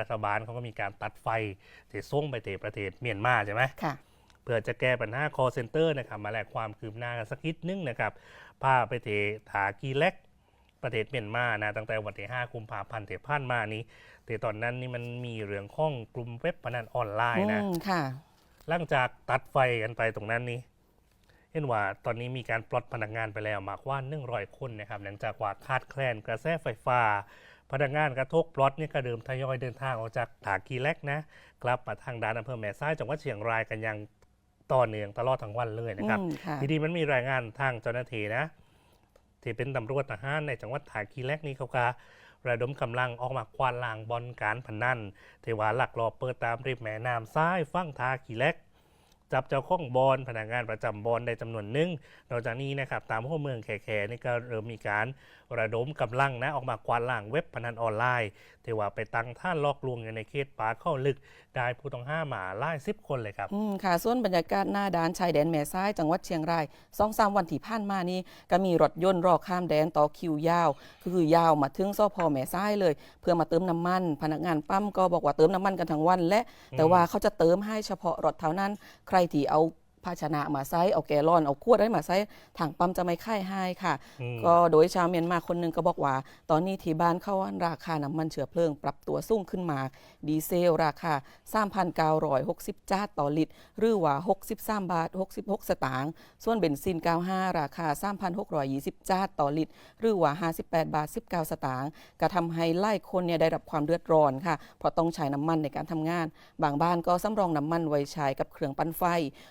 รัฐบาลเขาก็มีการตัดไฟเทส่งไปเทประเทศเมียนมาใช่ไหมค่ะเพื่อจะแก้ปัญหา call center นะครับมาแลกความคืบหน้ากันสักนิดนึงนะครับพาไปเทถากีเล็กประเทศเมียนมานะตั้งแต่วันที่5กุมภาพันธ์ที่ผ่านมานี้แต่ตอนนั้นนี่มันมีเรื่องข้องกลุ่มเว็บพนันออนไลน์นะอืมค่ะหลังจากตัดไฟกันไปตรงนั้นนี้ เห็นว่าตอนนี้มีการปลดพนักงานไปแล้วมากกว่า100คนนะครับหลังจากว่าขาดแคลนกระแสไฟฟ้า พนักงานกระทกปลดเนี่ยก็เดิมทยอยเดินทางออกจากถากีแลกนะกลับมาทางด้านอำเภอแม่ซ้ายจังหวัดเชียงรายกันอย่างต่อเนื่องตลอดทั้งวันเลยนะครับอืมค่ะทีนี้มันมีรายงานทางเจ้าหน้าที่นะที่เป็นตำรวจทหารในจังหวัดถากีแลกนี่เขาก็ระดมกำลังออกมาควานล้างบอลการพนันเทวาหลักรอบเปิดตามริมแม่น้ำซ้ายฟั่งทากีแลก จับเจ้าของบอลพนักงานประจำบอลได้จำนวนหนึ่งนอกจากนี้นะครับตามหัวเมืองแขๆนี่ก็เริ่มมีการระดมกำลังนะออกมากวาดล้างเว็บพนันออนไลน์ที่ว่าไปตั้งท่านลอกลวงอยู่ในเขตป่าเข้าลึกได้ผู้ต้องห้าหมาไล่สิบคนเลยครับอืมค่ะส่วนบรรยากาศหน้าด่านชายแดนแม่ซ้ายจังหวัดเชียงรายสองสามวันที่ผ่านมานี้ก็มีรถยนต์รอข้ามแดนต่อคิวยาว คือยาวมาถึงสพแม่ซ้ายเลย เพื่อมาเติมน้ำมัน พนักงานปั๊มก็บอกว่าเติมน้ำมันกันทั้งวัน และแต่ว่าเขาจะเติมให้เฉพาะรถเท่านั้นใครใครที่เอา ภาชนะมาใช้เอาแกลลอนเอาขวดอะไรมาใช้ทางปั๊มจะไม่ค่ายให้ค่ะอืมก็โดยชาวเมียนมาคนหนึ่งก็บอกว่า ตอนนี้ที่บ้านเขาว่าราคาน้ำมันเชื้อเพลิงปรับตัวสูงขึ้นมาดีเซลราคา 3,960จาทต่อลิตร หรือว่า 63 บาท 66 สตางค์ส่วนเบนซิน 95 ราคา 3,620จาทต่อลิตร หรือว่า 58 บาท 19 สตางค์ก็ทำให้ไล่คนเนี่ยได้รับความเดือดร้อนค่ะ เพราะต้องใช้น้ำมันในการทำงาน บางบ้านก็สำรองน้ำมันไว้ใช้กับเครื่องปั่นไฟ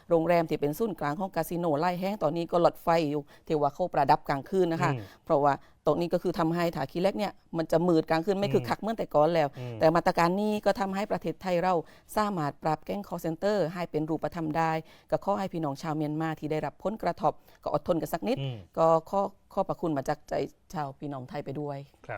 โรงแรมที่เป็นศูนย์กลางของคาสิโนไล่แห้งตอนนี้ก็หลอดไฟอยู่ที่ว่าเขาประดับกลางคืนนะคะอืมเพราะว่าตรงนี้ก็คือทำให้ถาคีเล็กเนี่ยมันจะมืดกลางคืนไม่คือคักเมื่อแต่ก่อนแล้วอืมแต่มาตรการนี้ก็ทำให้ประเทศไทยเราสามารถปรับแก๊ง call center ให้เป็นรูปธรรมได้ ก็ขอให้พี่น้องชาวเมียนมาที่ได้รับผลกระทบก็อดทนกันสักนิดอืมก็ข้อข้อประคุณมาจากใจชาวพี่น้องไทยไปด้วย